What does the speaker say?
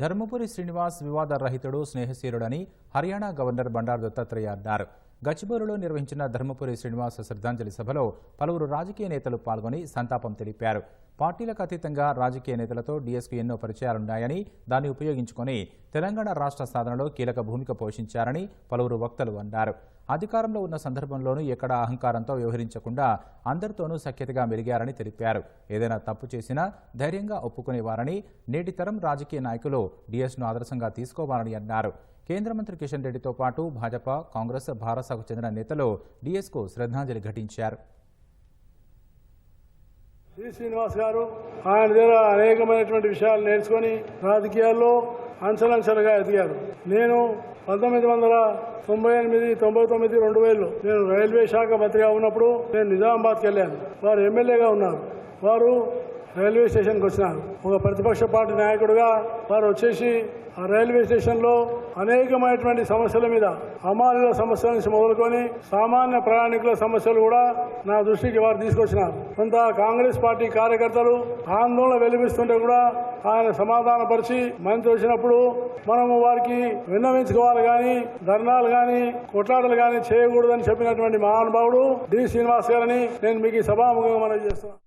ధర్మపురి శ్రీనివాస్ వివాద రహితుడు స్నేహశీరుడని హర్యానా గవర్నర్ బండారు దత్తాత్రేయ అన్నారు. గచ్చిబౌలిలో నిర్వహించిన ధర్మపురి శ్రీనివాస శ్రద్ధాంజలి సభలో పలువురు రాజకీయ నేతలు పాల్గొని సంతాపం తెలిపారు. పార్టీలకు అతీతంగా రాజకీయ నేతలతో డీఎస్కు ఎన్నో పరిచయాలున్నాయని దాన్ని ఉపయోగించుకొని తెలంగాణ రాష్ట్ర సాధనలో కీలక భూమిక పోషించారని పలువురు వక్తలు అన్నారు. అధికారంలో ఉన్న సందర్భంలోనూ ఎక్కడ అహంకారంతో వ్యవహరించకుండా అందరితోనూ సఖ్యతగా మెలిగారని తెలిపారు. ఏదైనా తప్పు చేసినా ధైర్యంగా ఒప్పుకునేవారని నేటి తరం రాజకీయ నాయకులు డిఎస్ను ఆదర్శంగా తీసుకోవాలని అన్నారు. కేంద్ర మంత్రి కిషన్ రెడ్డితో పాటు భాజపా కాంగ్రెస్ భారసాకు చెందిన నేతలు డిఎస్కు శ్రద్ధాంజలి ఘటించారు. శ్రీ శ్రీనివాస్ గారు ఆయన దగ్గర అనేకమైనటువంటి విషయాలు నేర్చుకొని రాజకీయాల్లో అంచెలంచెలుగా ఎదిగారు నేను పంతొమ్మిది వందల తొంభై ఎనిమిది తొంభై తొమ్మిది రెండు వేలు నేను రైల్వే శాఖ మంత్రిగా ఉన్నప్పుడు నేను నిజామాబాద్కి వెళ్ళాను. వారు ఎమ్మెల్యేగా ఉన్నారు. వారు రైల్వే స్టేషన్కి వచ్చినారు. ఒక ప్రతిపక్ష పార్టీ నాయకుడుగా వారు వచ్చేసి ఆ రైల్వే స్టేషన్లో అనేకమైనటువంటి సమస్యల మీద హమాలీల సమస్యల నుంచి మొదలుకొని సామాన్య ప్రయాణికుల సమస్యలు కూడా నా దృష్టికి వారు తీసుకొచ్చినారు. కొంత కాంగ్రెస్ పార్టీ కార్యకర్తలు ఆందోళన వెలిపిస్తుంటే కూడా ఆయన సమాధానపరిచి మంచి వచ్చినప్పుడు మనము వారికి విన్నవించుకోవాలి కానీ ధర్నాలు కానీ కొట్లాటలు కానీ చేయకూడదని చెప్పినటువంటి మహానుభావుడు డి శ్రీనివాస్ గారని నేను మీకు సభాముఖంగా మనం చేస్తున్నాను.